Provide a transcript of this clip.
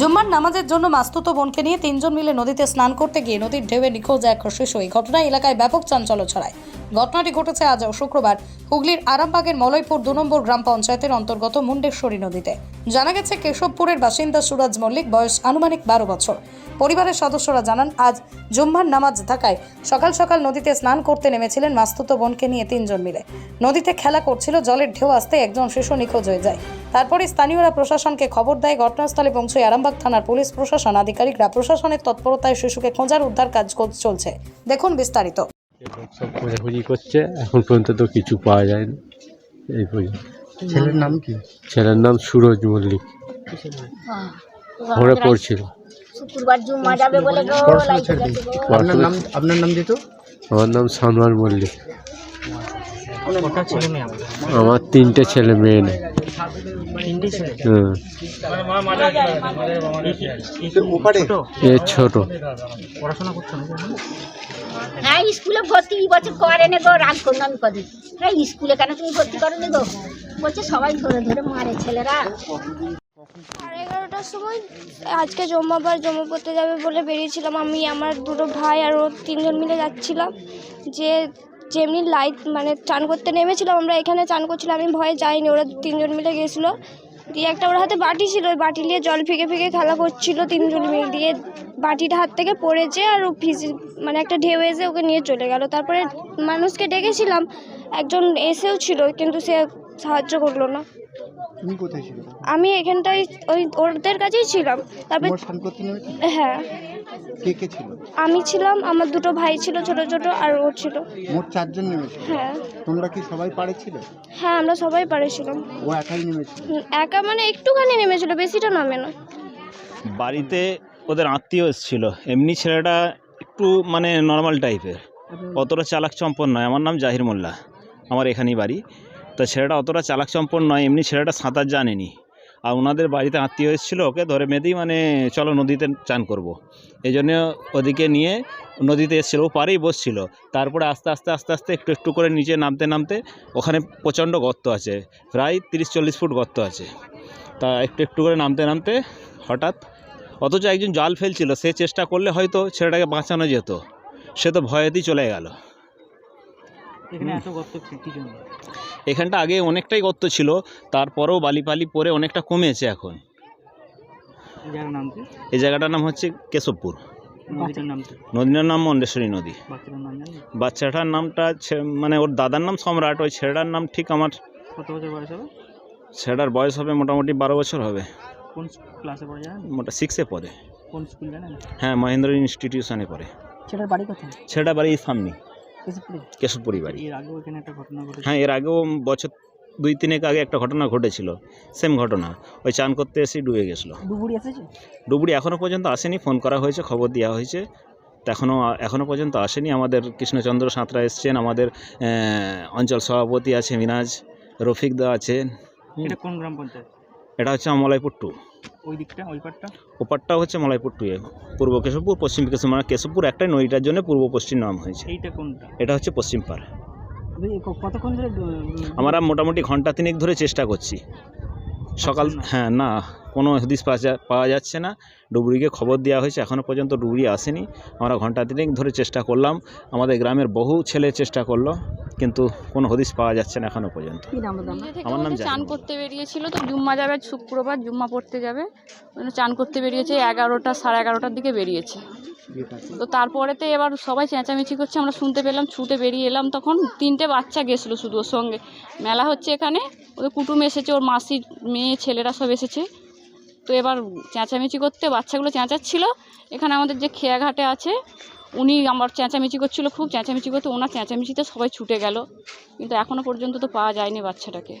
জুম্মার নামাজের জন্য মাস্তুত বোনকে নিয়ে তিনজন মিলে নদীতে স্নান করতে গিয়ে নদীর ঢেউয়ে নিখোঁজ এক শিশু। এই ঘটনায় এলাকায় ব্যাপক চাঞ্চল্য ছড়ায়। ঘটনাটি ঘটেছে আজ শুক্রবার হুগলির আরামবাগের মলয়পুর দু নম্বর গ্রাম পঞ্চায়েতের অন্তর্গত মুন্ডেশ্বরী নদীতে। জানা গেছে, কেশবপুরের বাসিন্দা সুরাজ মল্লিক, বয়স আনুমানিক বারো বছর। পরিবারের সদস্যরা জানান, আজ জুম্মার নামাজ থাকায় সকাল সকাল নদীতে স্নান করতে নেমেছিলেন মাস্তুত বোনকে নিয়ে তিনজন মিলে। নদীতে খেলা করছিল, জলের ঢেউ আসতে একজন শিশু নিখোঁজ হয়ে যায়। তারপরে স্থানীয়রা প্রশাসনকে খবর দেয় ঘটনাস্থলে পৌঁছয় আরামবাগ থানার পুলিশ প্রশাসন। আধিকারিকরা প্রশাসনের তৎপরতায় শিশুকে খোঁজার উদ্ধার কাজ চলছে। দেখুন বিস্তারিত। সব খোঁজাখুঁজি করছে এখন পর্যন্ত তো কিছু পাওয়া যায়নি। এই পর্যন্ত। ছেলের নাম কি? ছেলের নাম সুরজ মল্লিক। ঘরে পড়ছিল। আপনার নাম আপনার নাম দিত আমার নাম সানোয়ার মল্লিক। কটা ছেলে মেয়ে আমার তিনটে ছেলে মেয়ে নেই। তিনটে ছেলে? হ্যাঁ ওপারে? এ ছোট। পড়াশোনা করছেন হ্যাঁ স্কুলে ভর্তি এই বছর করে নে গো রাগ করুন আমি কদিন। হ্যাঁ স্কুলে কেন তুমি ভর্তি করো নি গো? বলছে সবাই ধরে ধরে মারে ছেলেরা। সাড়ে এগারোটার সময় আজকে জম্মাবার জমা পড়তে যাবে বলে বেরিয়েছিলাম আমি আমার দুটো ভাই আর ওর তিনজন মিলে যাচ্ছিলাম। যে যেমনি লাইট মানে চান করতে নেমেছিলাম আমরা এখানে চান করছিলাম আমি ভয়ে যাইনি ওরা তিনজন মিলে গেছিল। দিয়ে একটা ওর হাতে বাটি ছিল ওই বাটি নিয়ে জল ফিকে ফিকে খেলা করছিল তিনজন মিলে। দিয়ে বাটিটা হাত থেকে পড়েছে আর ও ভিজে মানে একটা ঢেউ এসে ওকে নিয়ে চলে গেল। তারপরে মানুষকে ডেকেছিলাম একজন এসেও ছিল কিন্তু সে সাহায্য করল না। তুমি কোথায় ছিল? আমি এখানটায় ওই ওদের কাছেই ছিলাম। তারপরে হ্যাঁ। কে কে ছিল? আমি ছিলাম আমার দুটো ভাই ছিল ছোট ছোট আর ও ছিল। মোট চারজন নেমেছিল? হ্যাঁ। তোমরা কি সবাই পারে ছিল? হ্যাঁ আমরা সবাই পারেছিলাম ও একাই নেমেছিল? হুম, একা মানে একটুখানি নেমেছিল বেশিটা নামে না। বাড়িতে ওদের আত্মীয় এসেছিল। এমনি ছেলেটা একটু মানে নর্মাল টাইপের অতটা চালাক চম্পন নয়। আমার নাম জাহির মোল্লা। আমার এখানেই বাড়ি। তো ছেলেটা অতটা চালাক চম্পন নয়। এমনি ছেলেটা সাঁতার জানেনি। আর ওনাদের বাড়িতে আত্মীয় এসেছিল ওকে, ধরে মেয়েতেই মানে চলো নদীতে চান করব। এই জন্য ওদিকে নিয়ে নদীতে এসেছিল, ও পারেই বসছিল। তারপরে আস্তে আস্তে আস্তে আস্তে একটু একটু করে নিচে নামতে নামতে ওখানে প্রচণ্ড গর্ত আছে, প্রায় তিরিশ, চল্লিশ ফুট গর্ত আছে। তা একটু একটু করে নামতে নামতে হঠাৎ অথচ একজন জাল ফেলছিল, সে চেষ্টা করলে হয়তো ছেলেটাকে বাঁচানো যেত, সে তো ভয়েতেই চলে গেল। এখানে এত গর্ত কি জন্য। এখানটা আগে অনেকটাই গর্ত ছিল তারপরেও বালি পালি পরে অনেকটা কমেছে এখন। এই জায়গার নাম কি? এই জায়গাটার নাম হচ্ছে কেশবপুর। নদীটার নাম মন্ডেশ্বরী নদী। বাচ্চাটার নামটা ছে- মানে ওর দাদার নাম সম্রাট ওই ছেলেটার নাম ঠিক আমার কত বছর বয়স হবে? ছেলেটার বয়স হবে মোটামুটি বারো বছর হবে। কোন ক্লাসে পড়ে জানেন মোটা সিক্সে পড়ে। কোন স্কুল জানেন হ্যাঁ মহেন্দ্র ইনস্টিটিউশনে পড়ে। ছেলের বাড়ি কোথায়? ছেলেটার বাড়ি এই সামনে কেশবপুরে বাড়ি হ্যাঁ এর আগেও বছর দুই তিনেক আগে একটা ঘটনা ঘটেছিল সেম ঘটনা। ওই চান করতে এসে ডুবে গেছিল। ডুবুরি এখনও পর্যন্ত আসেনি ফোন করা হয়েছে খবর দেওয়া হয়েছে। এখনও এখনও পর্যন্ত আসেনি। আমাদের কৃষ্ণচন্দ্র সাঁতরা এসছেন আমাদের অঞ্চল সভাপতি আছে মিনাজ রফিক দা আছেন। এটা কোন গ্রাম পঞ্চায়েত? এটা হচ্ছে মলাইপুর টু ওই দিকটা ওই পাটটা? ওপারটা হচ্ছে মলাইপুর টু পূর্ব কেশবপুর পশ্চিম কেশব মানে কেশবপুর একটাই নদীটার জন্য পূর্ব পশ্চিম নাম হয়েছে। এইটা কোনটা? এটা হচ্ছে পশ্চিম পাড়। কতক্ষণ ধরে আমরা মোটামুটি ঘণ্টা তিনেক ধরে চেষ্টা করছি। সকাল হ্যাঁ না কোনো হদিস পাওয়া পাওয়া যাচ্ছে না। ডুবুরিকে খবর দেওয়া হয়েছে এখনও পর্যন্ত ডুবুরি আসেনি। আমরা ঘণ্টা তিনেক ধরে চেষ্টা করলাম। আমাদের গ্রামের বহু ছেলে চেষ্টা করল। কিন্তু কোনো হদিস পাওয়া যাচ্ছে না এখনও পর্যন্ত। আমার নাম চান করতে বেরিয়েছিল তো জুম্মা যাবে শুক্রবার জুম্মা পড়তে যাবে। ওই চান করতে বেরিয়েছে এগারোটা সাড়ে এগারোটার দিকে বেরিয়েছে। তো তারপরেতে এবার সবাই চেঁচামেচি করছে আমরা শুনতে পেলাম ছুটে বেরিয়ে এলাম তখন। তিনটে বাচ্চা গেছিল শুধু ওর সঙ্গে। মেলা হচ্ছে এখানে ওদের কুটুম এসেছে ওর মাসির মেয়ে ছেলেরা সব এসেছে। তো এবার চেঁচামেচি করতে বাচ্চাগুলো চেঁচাচ্ছিল। এখানে আমাদের যে খেয়াঘাটে আছে উনি আমার চেঁচামেচি করছিল, খুব চেঁচামেচি করতো, ওনার চেঁচামেচিতে সবাই ছুটে গেল। কিন্তু এখনও পর্যন্ত তো পাওয়া যায়নি বাচ্চাটাকে।